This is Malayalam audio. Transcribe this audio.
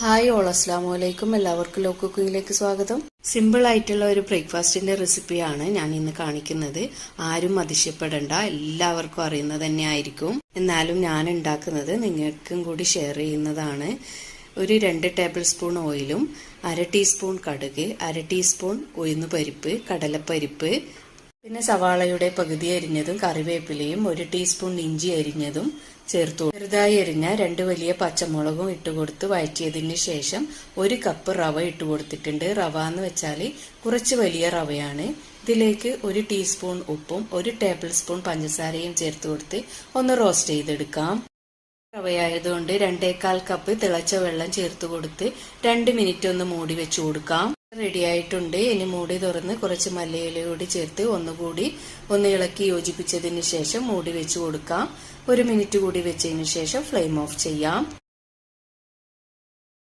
ഹായ് ഓൾ അസ്ലാം വലൈക്കും എല്ലാവർക്കും ലോ കുക്കിങ്ങിലേക്ക് സ്വാഗതം. സിമ്പിൾ ആയിട്ടുള്ള ഒരു ബ്രേക്ക്ഫാസ്റ്റിന്റെ റെസിപ്പിയാണ് ഞാൻ ഇന്ന് കാണിക്കുന്നത്. ആരും അതിശയപ്പെടണ്ട എല്ലാവർക്കും അറിയുന്നത് തന്നെ ആയിരിക്കും എന്നാലും ഞാൻ ഉണ്ടാക്കുന്നത് നിങ്ങൾക്കും കൂടി ഷെയർ ചെയ്യുന്നതാണ്. ഒരു രണ്ട് ടേബിൾ സ്പൂൺ ഓയിലും അര ടീസ്പൂൺ കടുക് അര ടീസ്പൂൺ ഉഴുന്ന് ഉഴുന്നുപരിപ്പ് കടലപ്പരിപ്പ് പിന്നെ സവാളയുടെ പകുതി അരിഞ്ഞതും കറിവേപ്പിലയും ഒരു ടീസ്പൂൺ ഇഞ്ചി അരിഞ്ഞതും ചേർത്തു. ചെറുതായി അരിഞ്ഞ രണ്ട് വലിയ പച്ചമുളകും ഇട്ടുകൊടുത്ത് വഴറ്റിയതിന് ശേഷം ഒരു കപ്പ് റവ ഇട്ട് കൊടുത്തിട്ടുണ്ട്. റവ എന്ന് വെച്ചാൽ കുറച്ച് വലിയ റവയാണ്. ഇതിലേക്ക് ഒരു ടീസ്പൂൺ ഉപ്പും ഒരു ടേബിൾ സ്പൂൺ പഞ്ചസാരയും ചേർത്ത് കൊടുത്ത് ഒന്ന് റോസ്റ്റ് ചെയ്തെടുക്കാം. റവയായതുകൊണ്ട് രണ്ടേകാൽ കപ്പ് തിളച്ച വെള്ളം ചേർത്ത് കൊടുത്ത് രണ്ട് മിനിറ്റ് ഒന്ന് മൂടി വെച്ച് കൊടുക്കാം. റെഡി ആയിട്ടുണ്ട്. ഇനി മൂടി തുറന്ന് കുറച്ച് മല്ലിയില കൂടി ചേർത്ത് ഒന്നുകൂടി ഒന്ന് ഇളക്കി യോജിപ്പിച്ചതിന് ശേഷം മൂടി വെച്ച് കൊടുക്കാം. ഒരു മിനിറ്റ് കൂടി വെച്ചതിന് ശേഷം ഫ്ലെയിം ഓഫ് ചെയ്യാം.